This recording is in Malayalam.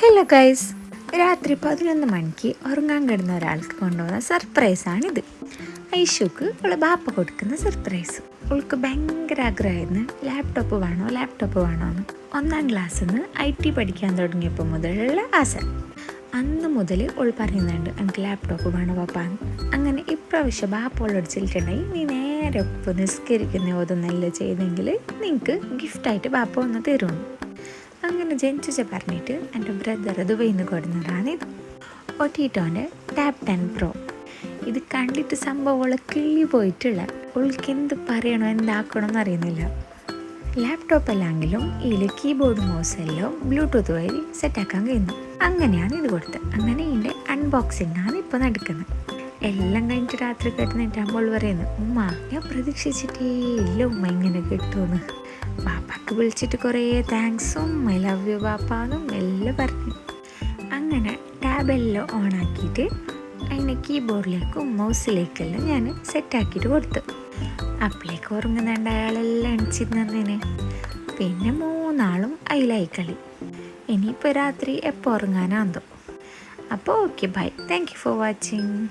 ഹലോ ഗൈസ് രാത്രി പതിനൊന്ന് മണിക്ക് ഉറങ്ങാൻ കിടന്ന ഒരാൾക്ക് കൊണ്ടുപോകുന്ന സർപ്രൈസാണിത്. ഐഷുക്ക് അവളെ ബാപ്പ കൊടുക്കുന്ന സർപ്രൈസ്. അവൾക്ക് ഭയങ്കര ആഗ്രഹമായിരുന്നു ലാപ്ടോപ്പ് വേണോ ലാപ്ടോപ്പ് വേണോ എന്ന്. ഒന്നാം ക്ലാസ്സിൽ നിന്ന് ഐ ടി പഠിക്കാൻ തുടങ്ങിയപ്പോൾ മുതലുള്ള ആശ. അന്ന് മുതൽ അവൾ പറയുന്നുണ്ട് എനിക്ക് ലാപ്ടോപ്പ് വേണോ പാപ്പാന്ന് അങ്ങനെ ഇപ്രാവശ്യം ബാപ്പ അവളോട് ചെല്ലിട്ടുണ്ടായി നീ നേരെ ഒപ്പ് നിസ്കരിക്കുന്ന ഓതൊന്നല്ല ചെയ്തെങ്കിൽ നിങ്ങൾക്ക് ഗിഫ്റ്റായിട്ട് ബാപ്പ ഒന്ന് തരുമെന്ന്. അങ്ങനെ ജനിച്ച പറഞ്ഞിട്ട് എന്റെ ബ്രദർ ദുബൈയിൽ നിന്ന് കൊടുന്നതാണ് ഇത്. ഒട്ടിട്ടോന്റെ ടാപ് ടെൻ പ്രോ ഇത് കണ്ടിട്ട് സംഭവം അവളെ കിള്ളി പോയിട്ടുള്ള ഉൾക്ക് എന്ത് പറയണോ എന്താക്കണോ എന്നറിയുന്നില്ല ലാപ്ടോപ്പ് അല്ലെങ്കിലും ഇതിൽ കീബോർഡ് മൗസ് എല്ലാം ബ്ലൂടൂത്ത് വഴി സെറ്റാക്കാൻ കഴിയുന്നു. അങ്ങനെയാണ് ഇത് കൊടുത്തത്. അങ്ങനെ ഇതിന്റെ അൺബോക്സിംഗ് ആണ് ഇപ്പോൾ നടക്കുന്നത്. എല്ലാം കഴിഞ്ഞിട്ട് രാത്രി കിടന്നിട്ടാകുമ്പോൾ പറയുന്നു ഉമ്മ ഞാൻ പ്രതീക്ഷിച്ചിട്ടേ ഇല്ല ഉമ്മ ഇങ്ങനെ കിട്ടുമെന്ന്. ബാപ്പാക്ക് വിളിച്ചിട്ട് കുറേ താങ്ക്സും ഐ ലവ് യു പാപ്പാന്നും എല്ലാം പറഞ്ഞു. അങ്ങനെ ടാബെല്ലാം ഓണാക്കിയിട്ട് അതിനെ കീബോർഡിലേക്കും മൗസിലേക്കെല്ലാം ഞാൻ സെറ്റാക്കിയിട്ട് കൊടുത്തു. അപ്പോഴേക്ക് ഉറങ്ങുന്നുണ്ട് അയാളെല്ലാം അണിച്ചിരുന്നതിന് പിന്നെ മൂന്നാളും അതിലായി കളി. ഇനിയിപ്പോൾ രാത്രി എപ്പോൾ ഉറങ്ങാനാന്തോ. അപ്പോൾ okay bye thank you for watching